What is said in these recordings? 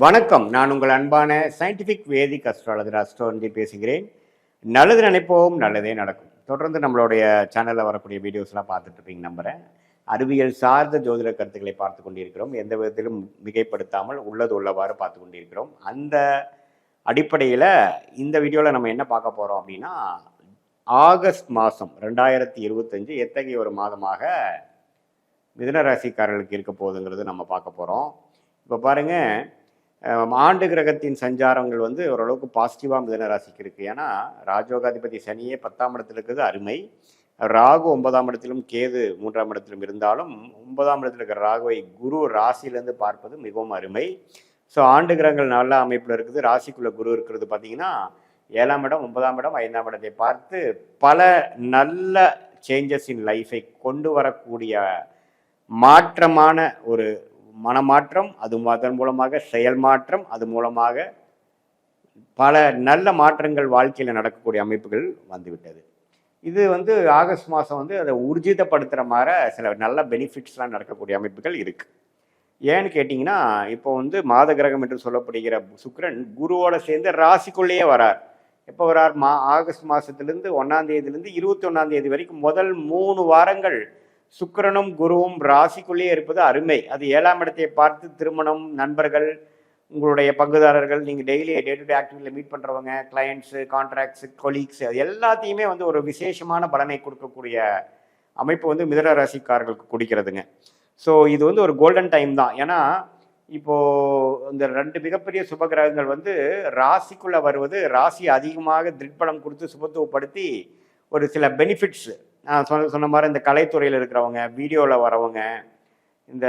வணக்கம். நான் உங்கள் அன்பான சயின்டிஃபிக் வேதிக் அஸ்ட்ராலஜர் அஸ்ட்ரோலஜி பேசுகிறேன். நல்லது நினைப்போம் நல்லதே நடக்கும். தொடர்ந்து நம்மளுடைய சேனலில் வரக்கூடிய வீடியோஸ்லாம் பார்த்துட்ருப்பீங்க நம்புகிறேன் அறிவியல் சார்ந்த ஜோதிட கருத்துக்களை பார்த்து கொண்டிருக்கிறோம். எந்த விதத்திலும் மிகைப்படுத்தாமல் உள்ளது உள்ளவாறு பார்த்து கொண்டிருக்கிறோம். அந்த அடிப்படையில் இந்த வீடியோவில் நம்ம என்ன பார்க்க போகிறோம் அப்படின்னா ஆகஸ்ட் மாதம் ரெண்டாயிரத்தி இருபத்தஞ்சு எத்தகைய ஒரு மாதமாக மிதனராசிக்காரர்களுக்கு இருக்க போகுதுங்கிறது நம்ம பார்க்க போகிறோம் இப்போ பாருங்க ஆண்டு கிரகத்தின் சஞ்சாரங்கள் வந்து ஓரளவுக்கு பாசிட்டிவாக மிதன ராசிக்கு இருக்குது ஏன்னா ராஜோகாதிபதி சனியே பத்தாம் இடத்துல இருக்கிறது அருமை. ராகு ஒன்பதாம் இடத்திலும் கேது மூன்றாம் இடத்திலும் இருந்தாலும் ஒன்பதாம் இடத்துல இருக்கிற ராகுவை குரு ராசியிலேருந்து பார்ப்பது மிகவும் அருமை. ஸோ ஆண்டு கிரகங்கள் நல்ல அமைப்பில் இருக்குது. ராசிக்குள்ளே குரு இருக்கிறது பார்த்தீங்கன்னா ஏழாம் இடம் ஒன்பதாம் இடம் ஐந்தாம் இடத்தை பார்த்து பல நல்ல சேஞ்சஸ் இன் லைஃபை கொண்டு வரக்கூடிய மாற்றமான ஒரு மனமாற்றம் அது அதன் மூலமாக செயல் மாற்றம் அது மூலமாக பல நல்ல மாற்றங்கள் வாழ்க்கையில் நடக்கக்கூடிய அமைப்புகள் வந்துவிட்டது. இது வந்து ஆகஸ்ட் மாதம் வந்து அதை ஊர்ஜிதப்படுத்துகிற மாதிரி சில நல்ல பெனிஃபிட்ஸ்லாம் நடக்கக்கூடிய அமைப்புகள் இருக்குது ஏன்னு கேட்டிங்கன்னா இப்போ வந்து மாத கிரகம் என்று சொல்லப்படுகிற சுக்கரன் குருவோட சேர்ந்து ராசிக்குள்ளேயே வரார். எப்போ வரார்? மா ஆகஸ்ட் மாதத்துலேருந்து ஒன்றாந்தேதியிலேருந்து இருபத்தி ஒன்றாந்தேதி வரைக்கும் முதல் மூணு வாரங்கள் சுக்கிரனும் குருவும் ராசிக்குள்ளேயே இருப்பது அருமை. அது ஏழாம் இடத்தை பார்த்து திருமணம் நண்பர்கள் உங்களுடைய பங்குதாரர்கள் நீங்கள் டெய்லி டே டு டே ஆக்டிவிட்டியில் மீட் பண்ணுறவங்க கிளையண்ட்ஸு கான்ட்ராக்ட்ஸு கொலீக்ஸ் அது எல்லாத்தையுமே வந்து ஒரு விசேஷமான பலனை கொடுக்கக்கூடிய அமைப்பு வந்து மிதன ராசிக்காரர்களுக்கு குடிக்கிறதுங்க. ஸோ இது வந்து ஒரு கோல்டன் டைம் தான். ஏன்னா இப்போ இந்த ரெண்டு மிகப்பெரிய சுபகிரகங்கள் வந்து ராசிக்குள்ளே வருவது ராசி அதிகமாக திருப்பலம் கொடுத்து சுபத்துவப்படுத்தி ஒரு சில பெனிஃபிட்ஸ் நான் சொன்ன சொன்ன மாதிரி இந்த கலைத்துறையில் இருக்கிறவங்க வீடியோவில் வரவங்க இந்த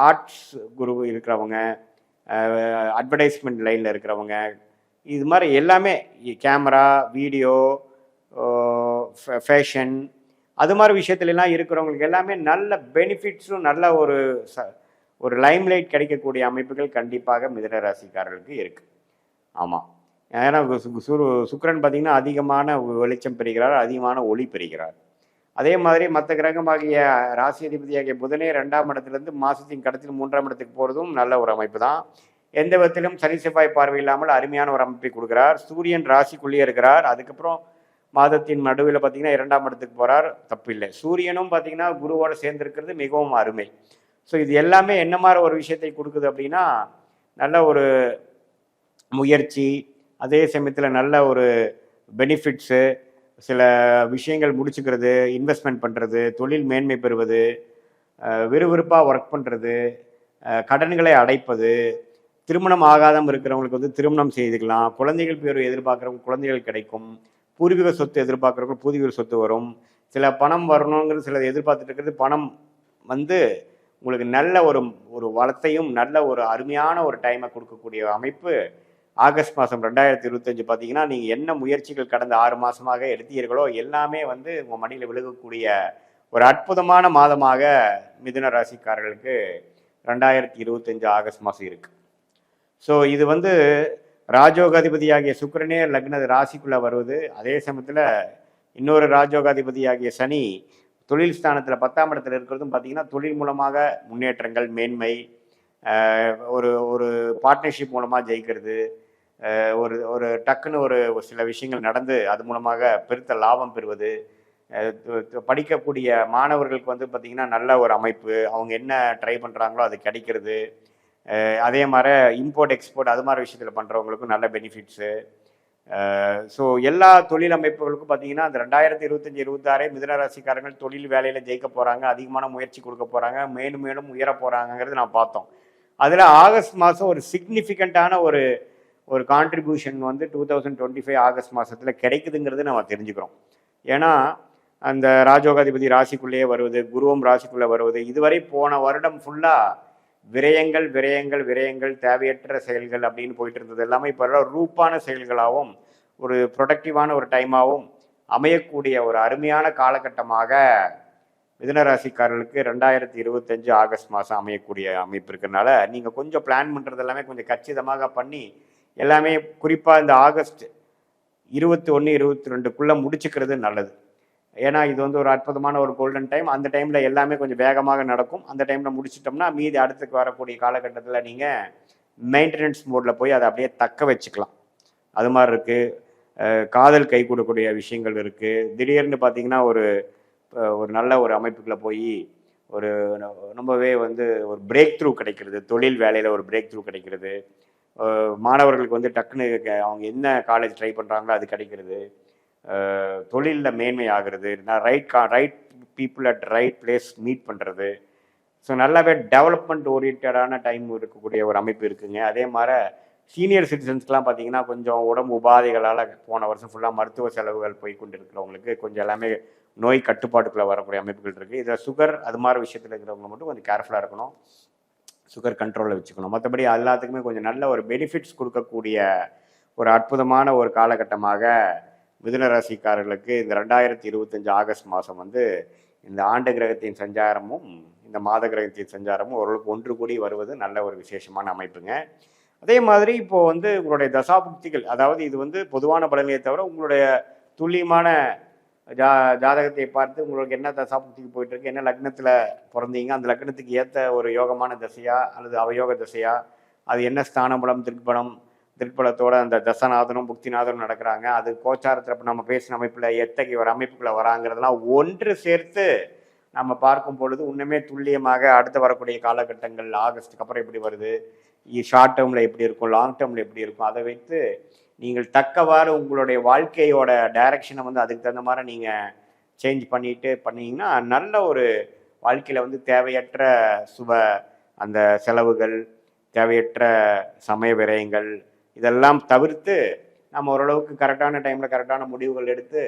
ஆர்ட்ஸ் குரு இருக்கிறவங்க அட்வர்டைஸ்மெண்ட் லைனில் இருக்கிறவங்க இது மாதிரி எல்லாமே கேமரா வீடியோ ஃபேஷன் அது மாதிரி விஷயத்துலலாம் இருக்கிறவங்களுக்கு எல்லாமே நல்ல பெனிஃபிட்ஸும் நல்ல ஒரு ச ஒரு லைம்லைட் கிடைக்கக்கூடிய அமைப்புகள் கண்டிப்பாக மிதன ராசிக்காரர்களுக்கு இருக்குது ஆமாம் ஏன்னா சு- சுரு சுக்கிரன் பார்த்திங்கன்னா அதிகமான வெளிச்சம் பெறுகிறார் அதிகமான ஒளி பெறுகிறார். அதே மாதிரி மற்ற கிரகமாகிய ராசி அதிபதியாகிய புதனே ரெண்டாம் இடத்துலேருந்து மாதத்தின் கடத்தில் மூன்றாம் இடத்துக்கு போகிறதும் நல்ல ஒரு அமைப்பு தான் எந்த விதத்திலும் சனி செவ்வாய் பார்வை இல்லாமல் அருமையான ஒரு அமைப்பை கொடுக்கிறார். சூரியன் ராசிக்குள்ளேயே இருக்கிறார். அதுக்கப்புறம் மாதத்தின் நடுவில் பார்த்தீங்கன்னா இரண்டாம் இடத்துக்கு போகிறார் தப்பில்லை சூரியனும் பார்த்தீங்கன்னா குருவோட சேர்ந்திருக்கிறது மிகவும் அருமை. ஸோ இது எல்லாமே என்ன மாதிரி ஒரு விஷயத்தை கொடுக்குது அப்படின்னா நல்ல ஒரு முயற்சி அதே சமயத்தில் நல்ல ஒரு பெனிஃபிட்ஸு சில விஷயங்கள் முடிச்சுக்கிறது இன்வெஸ்ட்மெண்ட் பண்ணுறது தொழில் மேன்மை பெறுவது விறுவிறுப்பாக ஒர்க் பண்ணுறது கடன்களை அடைப்பது திருமணம் ஆகாதம் இருக்கிறவங்களுக்கு வந்து திருமணம் செய்துக்கலாம் குழந்தைகள் பேர் எதிர்பார்க்குறவங்க குழந்தைகள் கிடைக்கும் பூர்வீக சொத்து எதிர்பார்க்குறவங்க பூர்வீக சொத்து வரும் சில பணம் வரணுங்கிறது சில எதிர்பார்த்துட்டு இருக்கிறது பணம் வந்து உங்களுக்கு நல்ல ஒரு ஒரு வளத்தையும் நல்ல ஒரு அருமையான ஒரு டைமை கொடுக்கக்கூடிய அமைப்பு ஆகஸ்ட் மாதம் ரெண்டாயிரத்தி இருபத்தஞ்சு பார்த்தீங்கன்னா நீங்கள் என்ன முயற்சிகள் கடந்த ஆறு மாதமாக எடுத்தீர்களோ எல்லாமே வந்து உங்கள் மடியில் விழுகக்கூடிய ஒரு அற்புதமான மாதமாக மிதுன ராசிக்காரர்களுக்கு ரெண்டாயிரத்தி இருபத்தஞ்சு ஆகஸ்ட் மாதம் இருக்குது ஸோ இது வந்து ராஜோகாதிபதியாகிய சுக்கரனே லக்ன ராசிக்குள்ளே வருவது. அதே சமயத்தில் இன்னொரு ராஜோகாதிபதியாகிய சனி தொழில் ஸ்தானத்தில் பத்தாம் இடத்துல இருக்கிறதும் பார்த்தீங்கன்னா தொழில் மூலமாக முன்னேற்றங்கள் மேன்மை ஒரு ஒரு பார்ட்னர்ஷிப் மூலமாக ஜெயிக்கிறது ஒரு ஒரு டக்குன்னு ஒரு சில விஷயங்கள் நடந்து அது மூலமாக பெருத்த லாபம் பெறுவது படிக்கக்கூடிய மாணவர்களுக்கு வந்து பார்த்திங்கன்னா நல்ல ஒரு அமைப்பு அவங்க என்ன ட்ரை பண்ணுறாங்களோ அது கிடைக்கிறது. அதே மாதிரி இம்போர்ட் எக்ஸ்போர்ட் அது மாதிரி விஷயத்தில் பண்ணுறவங்களுக்கும் நல்ல பெனிஃபிட்ஸு ஸோ எல்லா தொழில் அமைப்புகளுக்கும் பார்த்தீங்கன்னா அந்த ரெண்டாயிரத்தி இருபத்தஞ்சி இருபத்தாறே மிதனராசிக்காரங்கள் தொழில் வேலையில் ஜெயிக்க போகிறாங்க அதிகமான முயற்சி கொடுக்க போகிறாங்க மேலும் மேலும் உயர போகிறாங்கங்கிறது நான் பார்த்தோம். அதில் ஆகஸ்ட் மாதம் ஒரு சிக்னிஃபிகண்ட்டான ஒரு ஒரு கான்ட்ரிபியூஷன் வந்து two thousand twenty five August மாதத்தில் கிடைக்குதுங்கிறது நம்ம தெரிஞ்சுக்கிறோம். ஏன்னா அந்த ராஜோகாதிபதி ராசிக்குள்ளேயே வருவது குருவம் ராசிக்குள்ளே வருவது இதுவரை போன வருடம் ஃபுல்லாக விரயங்கள் விரயங்கள் விரயங்கள் தேவையற்ற செயல்கள் அப்படின்னு போயிட்டு இருந்தது. எல்லாமே இப்போ ரூப்பான செயல்களாகவும் ஒரு ப்ரொடக்டிவான ஒரு டைமாகவும் அமையக்கூடிய ஒரு அருமையான காலகட்டமாக மிதனராசிக்காரர்களுக்கு ரெண்டாயிரத்தி இருபத்தஞ்சு ஆகஸ்ட் மாதம் அமையக்கூடிய அமைப்பு இருக்கிறனால நீங்கள் கொஞ்சம் பிளான் பண்ணுறது எல்லாமே கொஞ்சம் கச்சிதமாக பண்ணி எல்லாமே குறிப்பாக இந்த ஆகஸ்ட் இருபத்தி ஒன்று இருபத்தி ரெண்டுக்குள்ளே முடிச்சுக்கிறது நல்லது. ஏன்னா இது வந்து ஒரு அற்புதமான ஒரு கோல்டன் டைம் அந்த டைமில் எல்லாமே கொஞ்சம் வேகமாக நடக்கும். அந்த டைமில் முடிச்சிட்டோம்னா மீதி அடுத்துக்கு வரக்கூடிய காலகட்டத்தில் நீங்கள் மெயின்டெனன்ஸ் மோடில் போய் அதை அப்படியே தக்க வச்சுக்கலாம். அது மாதிரி இருக்குது காதல் கை கொடுக்கக்கூடிய விஷயங்கள் இருக்குது திடீர்னு பார்த்தீங்கன்னா ஒரு ஒரு நல்ல ஒரு அமைப்புக்குள்ளே போய் ஒரு ரொம்பவே வந்து ஒரு பிரேக் த்ரூ கிடைக்கிறது. தொழில் வேலையில் ஒரு பிரேக் த்ரூ கிடைக்கிறது மாணவர்களுக்கு வந்து டக்குன்னு அவங்க என்ன காலேஜ் ட்ரை பண்ணுறாங்களோ அது கிடைக்கிறது. தொழிலில் மேன்மை ஆகிறது. நான் ரைட் கா right people at right place meet பண்ணுறது ஸோ நல்லாவே டெவலப்மெண்ட் ஓரியன்டான டைம் இருக்கக்கூடிய ஒரு அமைப்பு இருக்குங்க. அதே மாதிரி சீனியர் சிட்டிசன்ஸ்க்கெலாம் பார்த்தீங்கன்னா கொஞ்சம் உடம்பு உபாதைகளால் போன வருஷம் ஃபுல்லாக மருத்துவ செலவுகள் போய் கொண்டு இருக்கிறவங்களுக்கு கொஞ்சம் எல்லாமே நோய் கட்டுப்பாட்டுக்குள்ளே வரக்கூடிய அமைப்புகள் இருக்குது இதில் சுகர் அது மாதிரி விஷயத்தில் இருக்கிறவங்க மட்டும் கொஞ்சம் கேர்ஃபுல்லாக இருக்கணும். சுகர் கண்ட்ரோலில் வச்சுக்கணும். மற்றபடி எல்லாத்துக்குமே கொஞ்சம் நல்ல ஒரு பெனிஃபிட்ஸ் கொடுக்கக்கூடிய ஒரு அற்புதமான ஒரு காலகட்டமாக மிதுன ராசிக்காரர்களுக்கு இந்த ரெண்டாயிரத்தி இருபத்தஞ்சு ஆகஸ்ட் மாதம் வந்து இந்த ஆண்டு கிரகத்தின் சஞ்சாரமும் இந்த மாத கிரகத்தின் சஞ்சாரமும் ஓரளவுக்கு ஒன்று கூடி வருவது நல்ல ஒரு விசேஷமான அமைப்புங்க. அதே மாதிரி இப்போ வந்து உங்களுடைய தசாபுக்திகள் அதாவது இது வந்து பொதுவான பலனையே தவிர உங்களுடைய துல்லியமான ஜா ஜாதகத்தை பார்த்து உங்களுக்கு என்ன தசாபுக்திக்கு போயிட்டு இருக்கு என்ன லக்னத்தில் பிறந்தீங்க அந்த லக்னத்துக்கு ஏற்ற ஒரு யோகமான தசையா அல்லது அவயோக தசையா அது என்ன ஸ்தானபலம் திருப்பணம் திருப்பலத்தோட அந்த தசநாதனும் புக்திநாதனும் நடக்கிறாங்க அது கோச்சாரத்தில் இப்போ நம்ம பேசின அமைப்பில் எத்தகைய ஒரு அமைப்புக்குள்ளே வராங்கிறதுலாம் ஒன்று சேர்த்து நம்ம பார்க்கும் பொழுது இன்னுமே துல்லியமாக அடுத்து வரக்கூடிய காலகட்டங்கள் ஆகஸ்ட்டுக்கு அப்புறம் எப்படி வருது? ஷார்ட் டேர்மில் எப்படி இருக்கும்? லாங் டேர்மில் எப்படி இருக்கும்? அதை வைத்து நீங்கள் தக்கவாறு உங்களுடைய வாழ்க்கையோட டைரக்ஷனை வந்து அதுக்கு தகுந்த மாதிரி நீங்கள் சேஞ்ச் பண்ணிட்டு பண்ணீங்கன்னா நல்ல ஒரு வாழ்க்கையில் வந்து தேவையற்ற சுப அந்த செலவுகள் தேவையற்ற சமய விரயங்கள் இதெல்லாம் தவிர்த்து நம்ம ஓரளவுக்கு கரெக்டான டைமில் கரெக்டான முடிவுகள் எடுத்து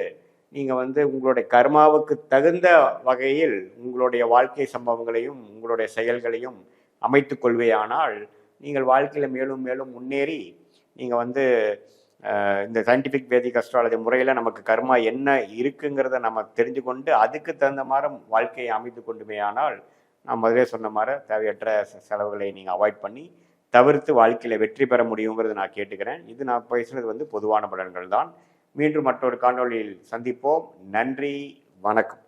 நீங்கள் வந்து உங்களுடைய கர்மாவுக்கு தகுந்த வகையில் உங்களுடைய வாழ்க்கை சம்பவங்களையும் உங்களுடைய செயல்களையும் அமைத்து கொள்வேயானால் நீங்கள் வாழ்க்கையில் மேலும் மேலும் முன்னேறி நீங்கள் வந்து இந்த சயின்டிஃபிக் வேதிக் அஸ்ட்ராலஜி முறையில் நமக்கு கர்மா என்ன இருக்குங்கிறத நம்ம தெரிஞ்சு கொண்டு அதுக்கு தகுந்த மாதிரி வாழ்க்கையை அமைத்து கொண்டுமே ஆனால் நான் முதலே சொன்ன மாதிரி தேவையற்ற செலவுகளை நீங்கள் அவாய்ட் பண்ணி தவிர்த்து வாழ்க்கையில் வெற்றி பெற முடியுங்கிறது நான் கேட்டுக்கிறேன். இது நான் பேசுனது வந்து பொதுவான பலன்கள் தான். மீண்டும் மற்றொரு காணொளியில் சந்திப்போம். நன்றி வணக்கம்.